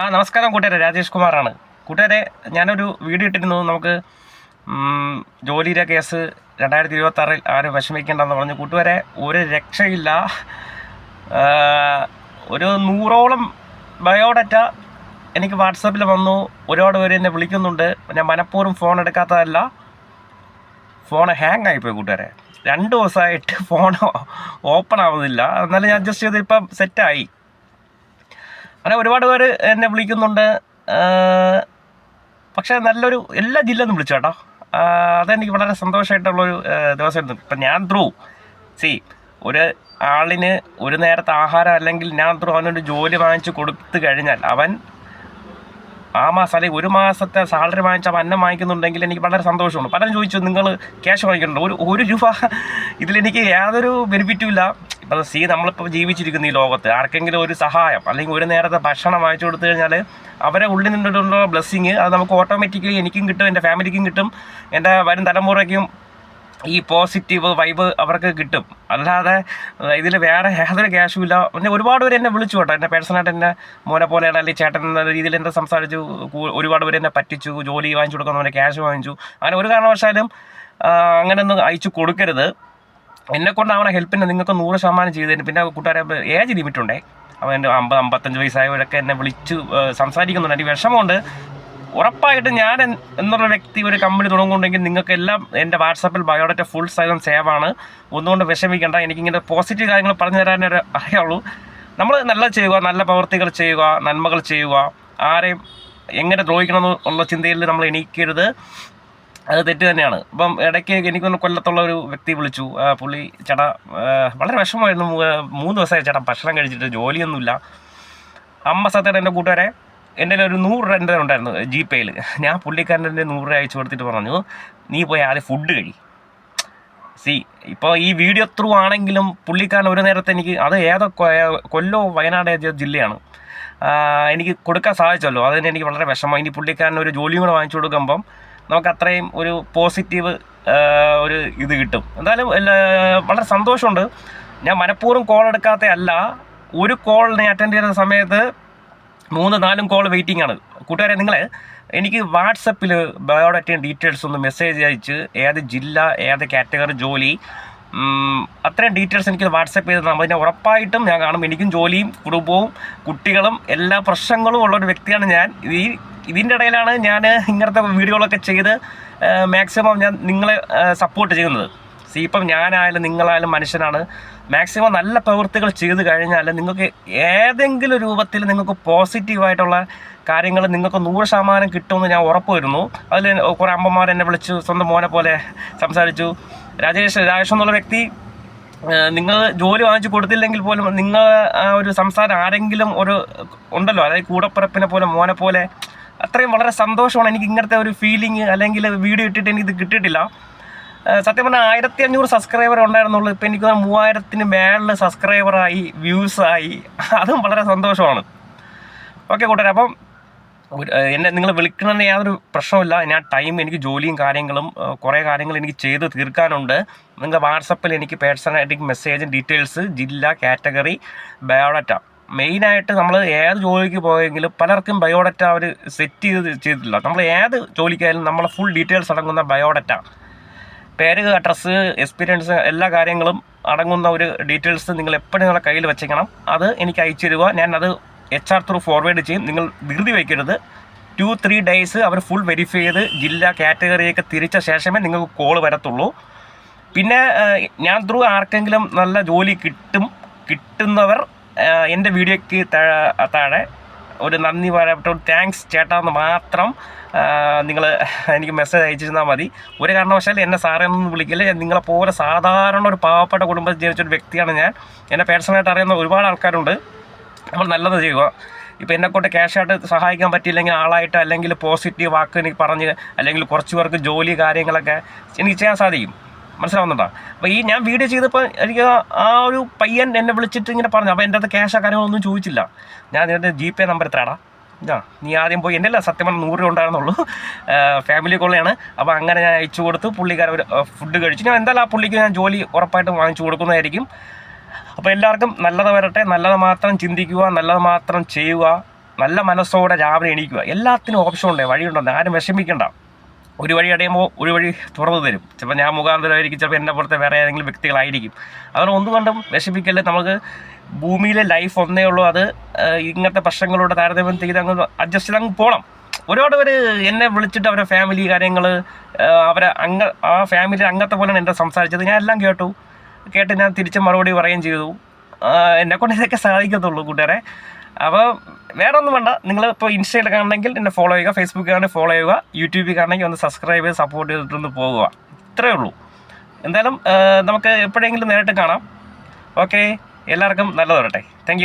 ആ നമസ്കാരം കൂട്ടുകാരെ. രാജേഷ് കുമാറാണ്. കൂട്ടുകാരെ ഞാനൊരു വീഡിയോ ഇട്ടിരുന്നു. നമുക്ക് ജോലിയിലെ കേസ് രണ്ടായിരത്തി ഇരുപത്തി ആറിൽ ആരും വിഷമിക്കേണ്ടെന്ന് പറഞ്ഞു. കൂട്ടുകാരെ ഒരു രക്ഷയില്ല. ഒരു നൂറോളം ബയോഡാറ്റ എനിക്ക് വാട്സാപ്പിൽ വന്നു. ഒരുപാട് പേര് എന്നെ വിളിക്കുന്നുണ്ട്. ഞാൻ മനഃപൂർവം ഫോൺ എടുക്കാത്തതല്ല. ഫോൺ ഹാങ് ആയിപ്പോയി കൂട്ടുകാരെ. രണ്ട് ദിവസമായിട്ട് ഫോൺ ഓപ്പൺ ആവുന്നില്ല. എന്നാലും ഞാൻ അഡ്ജസ്റ്റ് ചെയ്ത് ഇപ്പം സെറ്റായി അങ്ങനെ ഒരുപാട് പേര് എന്നെ വിളിക്കുന്നുണ്ട്. പക്ഷേ നല്ലൊരു എല്ലാ ജില്ലയിൽ വിളിച്ചു കേട്ടോ. അതെനിക്ക് വളരെ സന്തോഷമായിട്ടുള്ളൊരു ദിവസമായിരുന്നു. ഇപ്പം ഞാൻ ത്രൂ. സി ഒരു ആളിന് ഒരു നേരത്തെ ആഹാരം അല്ലെങ്കിൽ ഞാൻ ത്രൂ അവനൊരു ജോലി വാങ്ങിച്ച് കൊടുത്തു കഴിഞ്ഞാൽ അവൻ ആ മാസം അല്ലെങ്കിൽ ഒരു മാസത്തെ സാലറി വാങ്ങിച്ച അന്നം വാങ്ങിക്കുന്നുണ്ടെങ്കിൽ എനിക്ക് വളരെ സന്തോഷമുണ്ട്. പലരും ചോദിച്ചു നിങ്ങൾ ക്യാഷ് വാങ്ങിക്കുന്നുണ്ട്? ഒരു ഒരു രൂപ ഇതിലെനിക്ക് യാതൊരു ബെനിഫിറ്റും ഇല്ല. ഇപ്പം സി നമ്മളിപ്പോൾ ജീവിച്ചിരിക്കുന്ന ഈ ലോകത്ത് ആർക്കെങ്കിലും ഒരു സഹായം അല്ലെങ്കിൽ ഒരു നേരത്തെ ഭക്ഷണം വാങ്ങിച്ചു കൊടുത്തു കഴിഞ്ഞാൽ അവരെ ഉള്ളിൽ നിന്നുള്ള ബ്ലെസ്സിങ് അത് നമുക്ക് ഓട്ടോമാറ്റിക്കലി എനിക്കും കിട്ടും എന്റെ ഫാമിലിക്കും കിട്ടും എന്റെ വരും തലമുറയ്ക്കും ഈ പോസിറ്റീവ് വൈബ് അവർക്ക് കിട്ടും. അല്ലാതെ ഇതിൽ വേറെ യാതൊരു ക്യാഷും ഇല്ല. പിന്നെ ഒരുപാട് പേര് എന്നെ വിളിച്ചു കേട്ടോ. എന്റെ പേഴ്സണായിട്ട് എന്നെ മോനെ പോലെയാണ് അല്ലെങ്കിൽ ചേട്ടൻ എന്ന രീതിയിൽ എന്നെ സംസാരിച്ചു ഒരുപാട് പേര് എന്നെ പറ്റിച്ചു ജോലി വാങ്ങിച്ചു കൊടുക്കുന്നവരെ ക്യാഷ് വാങ്ങിച്ചു. അങ്ങനെ ഒരു കാരണവശാലും അങ്ങനെയൊന്നും അയച്ചു കൊടുക്കരുത്. എന്നെ കൊണ്ടാവണ ഹെൽപ്പിന് നിങ്ങൾക്ക് നൂറ് ശതമാനം ചെയ്തതിന് പിന്നെ കൂട്ടുകാരെ ഏജ് ലിമിറ്റ് അവൻ എന്റെ അമ്പത് അമ്പത്തഞ്ച് വയസ്സായവരൊക്കെ എന്നെ വിളിച്ച് സംസാരിക്കുന്നുണ്ട്. എനിക്ക് വിഷമമുണ്ട്. ഉറപ്പായിട്ടും ഞാൻ എന്നുള്ള വ്യക്തി ഒരു കമ്പനി തുടങ്ങുന്നുണ്ടെങ്കിൽ നിങ്ങൾക്ക് എല്ലാം എന്റെ വാട്സാപ്പിൽ ബയോഡാറ്റ ഫുൾ സൈസും സേവ് ആണ്. ഒന്നുകൊണ്ട് വിഷമിക്കേണ്ട. എനിക്കിങ്ങനെ പോസിറ്റീവ് കാര്യങ്ങൾ പറഞ്ഞു തരാനേ ഒരു അറിയുള്ളൂ. നമ്മൾ നല്ല ചെയ്യുക നല്ല പ്രവൃത്തികൾ ചെയ്യുക നന്മകൾ ചെയ്യുക. ആരെയും എങ്ങനെ ദ്രോഹിക്കണം എന്നുള്ള ചിന്തയിൽ നമ്മൾ എണീക്കരുത്. അത് തെറ്റ് തന്നെയാണ്. ഇപ്പം ഇടയ്ക്ക് എനിക്കൊന്ന് കൊല്ലത്തുള്ള ഒരു വ്യക്തി വിളിച്ചു. പുള്ളി ചേട്ടാ വളരെ വിഷമമായിരുന്നു. മൂന്ന് ദിവസമായി ചേട്ടാ ഭക്ഷണം കഴിച്ചിട്ട് ജോലിയൊന്നുമില്ല. അമ്മ സത്യം എന്റെ കൂട്ടുകാരെ എന്റെ ഒരു നൂറ് രൂപ എന്റെ ഉണ്ടായിരുന്നു ജി പേയിൽ ഞാൻ പുള്ളിക്കാരന്റെ നൂറ് രൂപ അയച്ചു കൊടുത്തിട്ട് പറഞ്ഞു നീ പോയി ആദ്യം ഫുഡ് കഴി. സി ഇപ്പോൾ ഈ വീഡിയോ ത്രൂ ആണെങ്കിലും പുള്ളിക്കാരൻ ഒരു നേരത്തെ എനിക്ക് അത് ഏതോ കൊല്ലോ വയനാട് ജില്ലയാണ്. എനിക്ക് കൊടുക്കാൻ സാധിച്ചല്ലോ. അതിന് എനിക്ക് വളരെ വിഷമം. ഇനി പുള്ളിക്കാരൻ ഒരു ജോലിയും കൂടെ വാങ്ങിച്ചു കൊടുക്കുമ്പം നമുക്ക് അത്രയും ഒരു പോസിറ്റീവ് ഒരു ഇത് കിട്ടും. എന്തായാലും വളരെ സന്തോഷമുണ്ട്. ഞാൻ മനഃപൂർവം കോൾ എടുക്കാത്ത അല്ല ഒരു കോൾ ഞാൻ അറ്റൻഡ് ചെയ്യുന്ന സമയത്ത് മൂന്ന് നാലും കോൾ വെയിറ്റിംഗ് ആണ്. കൂട്ടുകാരെ നിങ്ങൾ എനിക്ക് വാട്സപ്പിൽ ബയോഡാറ്റയും ഡീറ്റെയിൽസ് ഒന്ന് മെസ്സേജ് അയച്ച് ഏത് ജില്ല ഏത് കാറ്റഗറി ജോലി അത്രയും ഡീറ്റെയിൽസ് എനിക്ക് വാട്സപ്പ് ചെയ്ത് തന്നാൽ പിന്നെ ഉറപ്പായിട്ടും ഞാൻ കാണും. എനിക്കും ജോലിയും കുടുംബവും കുട്ടികളും എല്ലാ പ്രശ്നങ്ങളും ഉള്ള ഒരു വ്യക്തിയാണ് ഞാൻ. ഈ ഇതിന്റെ ഇടയിലാണ് ഞാൻ ഇങ്ങനത്തെ വീഡിയോകളൊക്കെ ചെയ്ത് മാക്സിമം ഞാൻ നിങ്ങളെ സപ്പോർട്ട് ചെയ്യുന്നത്. സി ഇപ്പം ഞാനായാലും നിങ്ങളായാലും മനുഷ്യനാണ്. മാക്സിമം നല്ല പ്രവൃത്തികൾ ചെയ്തു കഴിഞ്ഞാൽ നിങ്ങൾക്ക് ഏതെങ്കിലും രൂപത്തിൽ നിങ്ങൾക്ക് പോസിറ്റീവായിട്ടുള്ള കാര്യങ്ങൾ നിങ്ങൾക്ക് നൂറ് ശതമാനം കിട്ടുമെന്ന് ഞാൻ ഉറപ്പ് വരുന്നു. അതിൽ കുറേ അമ്മമാർ എന്നെ വിളിച്ചു സ്വന്തം മോനെ പോലെ സംസാരിച്ചു. രാജേഷ് രാജേഷ് എന്നുള്ള വ്യക്തി നിങ്ങൾ ജോലി വാങ്ങിച്ചു കൊടുത്തില്ലെങ്കിൽ പോലും നിങ്ങൾ ആ ഒരു സംസാരം ആരെങ്കിലും ഒരു ഉണ്ടല്ലോ അതായത് കൂടപ്പിറപ്പിനെ പോലെ മോനെ പോലെ അത്രയും വളരെ സന്തോഷമാണ് എനിക്ക് ഇങ്ങനത്തെ ഒരു ഫീലിംഗ് അല്ലെങ്കിൽ വീഡിയോ ഇട്ടിട്ട് എനിക്ക് ഇത് കിട്ടിയിട്ടില്ല. സത്യം പറഞ്ഞാൽ ആയിരത്തി അഞ്ഞൂറ് സബ്സ്ക്രൈബർ ഉണ്ടായിരുന്നുള്ളൂ. ഇപ്പം എനിക്ക് മൂവായിരത്തിന് മേളിൽ സബ്സ്ക്രൈബറായി വ്യൂസായി അതും വളരെ സന്തോഷമാണ്. ഓക്കെ കൂട്ടുകാരെ അപ്പം എന്നെ നിങ്ങൾ വിളിക്കണമെന്ന് യാതൊരു പ്രശ്നമില്ല ഞാൻ ടൈം എനിക്ക് ജോലിയും കാര്യങ്ങളും കുറേ കാര്യങ്ങൾ എനിക്ക് ചെയ്ത് തീർക്കാനുണ്ട്. നിങ്ങൾ വാട്സപ്പിൽ എനിക്ക് പേഴ്സണലായിട്ട് മെസ്സേജ് ഡീറ്റെയിൽസ് ജില്ല കാറ്റഗറി ബയോഡാറ്റ മെയിനായിട്ട് നമ്മൾ ഏത് ജോലിക്ക് പോയെങ്കിലും പലർക്കും ബയോഡാറ്റ അവർ സെറ്റ് ചെയ്ത് ചെയ്തിട്ടില്ല. നമ്മൾ ഏത് ജോലിക്കായാലും നമ്മളെ ഫുൾ ഡീറ്റെയിൽസ് അടങ്ങുന്ന ബയോഡാറ്റ പേര് അഡ്രസ്സ് എക്സ്പീരിയൻസ് എല്ലാ കാര്യങ്ങളും അടങ്ങുന്ന ഒരു ഡീറ്റെയിൽസ് നിങ്ങൾ എപ്പോഴും നിങ്ങളുടെ കയ്യിൽ വെച്ചേക്കണം. അത് എനിക്ക് അയച്ചു തരിക. ഞാൻ അത് എച്ച് ആർ ത്രൂ ഫോർവേഡ് ചെയ്യും. നിങ്ങൾ ധൃതി വയ്ക്കരുത്. ടു ത്രീ ഡേയ്സ് അവർ ഫുൾ വെരിഫൈ ചെയ്ത് ജില്ല കാറ്റഗറിയൊക്കെ തിരിച്ച ശേഷമേ നിങ്ങൾക്ക് കോൾ വരത്തുള്ളൂ. പിന്നെ ഞാൻ ത്രൂ ആർക്കെങ്കിലും നല്ല ജോലി കിട്ടും കിട്ടുന്നവർ എന്റെ വീഡിയോയ്ക്ക് താഴെ ഒരു നന്ദി പറയപ്പെട്ട. താങ്ക്സ് ചേട്ടാ എന്ന് മാത്രം നിങ്ങൾ എനിക്ക് മെസ്സേജ് അയച്ചിരുന്നാൽ മതി. ഒരു കാരണവശാലും എന്നെ സാറേ ഒന്നും വിളിക്കില്ല. നിങ്ങളെപ്പോലെ സാധാരണ ഒരു പാവപ്പെട്ട കുടുംബത്തിൽ ജനിച്ച ഒരു വ്യക്തിയാണ് ഞാൻ. എന്നെ പേഴ്സണലായിട്ട് അറിയുന്ന ഒരുപാട് ആൾക്കാരുണ്ട്. നമ്മൾ നല്ലത് ചെയ്യുക. ഇപ്പോൾ എന്നെക്കൊണ്ട് ക്യാഷായിട്ട് സഹായിക്കാൻ പറ്റിയില്ലെങ്കിൽ ആളായിട്ട് അല്ലെങ്കിൽ പോസിറ്റീവ് വാക്ക് എനിക്ക് പറഞ്ഞ് അല്ലെങ്കിൽ കുറച്ച് പേർക്ക് ജോലി കാര്യങ്ങളൊക്കെ എനിക്ക് ചെയ്യാൻ സാധിക്കും. മനസ്സിലാവുന്നുണ്ടോ? അപ്പോൾ ഈ ഞാൻ വീഡിയോ ചെയ്തപ്പോൾ എനിക്ക് ആ ഒരു പയ്യൻ എന്നെ വിളിച്ചിട്ട് ഇങ്ങനെ പറഞ്ഞു. അപ്പോൾ എന്റെ അത് ക്യാഷോ കാര്യങ്ങളൊന്നും ചോദിച്ചില്ല. ഞാൻ എന്റെ ജി പേ നമ്പർ എത്രയാടാ ആ നീ ആദ്യം പോയി എന്നല്ല സത്യം പറഞ്ഞാൽ നൂറ് രൂപ ഉണ്ടായിരുന്നുള്ളൂ. ഫാമിലി കോളയാണ് അപ്പോൾ അങ്ങനെ ഞാൻ അയച്ചു കൊടുത്തു. പുള്ളിക്കാരൻ ഒരു ഫുഡ് കഴിച്ചു. ഞാൻ എന്തായാലും ആ പുള്ളിക്ക് ഞാൻ ജോലി ഉറപ്പായിട്ട് വാങ്ങിച്ചു കൊടുക്കുന്നതായിരിക്കും. അപ്പോൾ എല്ലാവർക്കും നല്ലത് വരട്ടെ. നല്ലത് മാത്രം ചിന്തിക്കുക നല്ലത് മാത്രം ചെയ്യുക നല്ല മനസ്സോടെ രാവിലെ എണീക്കുക. എല്ലാത്തിനും ഓപ്ഷൻ ഉണ്ട് വഴിയുണ്ടെന്ന്. ആരും വിഷമിക്കണ്ട. ഒരു വഴി അടയുമ്പോൾ ഒരു വഴി തുറന്നു തരും. ചിലപ്പോൾ ഞാൻ മുഖാന്തരമായിരിക്കും ചിലപ്പോൾ എന്നെ പുറത്തെ വേറെ ഏതെങ്കിലും വ്യക്തികളായിരിക്കും. അതുകൊണ്ട് ഒന്നുകൊണ്ടും വിഷമിക്കല്ലേ. നമുക്ക് ഭൂമിയിലെ ലൈഫ് ഒന്നേ ഉള്ളൂ. അത് ഇങ്ങനത്തെ പ്രശ്നങ്ങളോട് താരതമ്യം ചെയ്ത് അങ്ങ് അഡ്ജസ്റ്റ് ചെയ്ത് അങ്ങ് പോകണം ഒരുപാട് പേര് എന്നെ വിളിച്ചിട്ട് അവരുടെ ഫാമിലി കാര്യങ്ങൾ അവരെ അംഗ ആ ഫാമിലി അംഗത്തെ പോലെയാണ് എന്റെ സംസാരിച്ചത്. ഞാൻ എല്ലാം കേട്ടു. കേട്ട് ഞാൻ തിരിച്ച് മറുപടി പറയുകയും ചെയ്തു. എന്നെ കൊണ്ട് ഇതൊക്കെ സാധിക്കത്തുള്ളൂ കൂട്ടുകാരെ. അപ്പോൾ വേറെ ഒന്നും വേണ്ട നിങ്ങൾ ഇപ്പോൾ ഇൻസ്റ്റയിൽ കാണണമെങ്കിൽ എന്നെ ഫോളോ ചെയ്യുക ഫേസ്ബുക്കിൽ കാണണമെങ്കിൽ ഫോളോ ചെയ്യുക യൂട്യൂബിൽ കാണണമെങ്കിൽ ഒന്ന് സബ്സ്ക്രൈബ് ചെയ്ത് സപ്പോർട്ട് ചെയ്തിട്ടൊന്ന് പോകുക. ഇത്രയേ ഉള്ളൂ. എന്തായാലും നമുക്ക് എപ്പോഴെങ്കിലും നേരിട്ട് കാണാം. ഓക്കെ എല്ലാവർക്കും നല്ലത് വരട്ടെ. താങ്ക്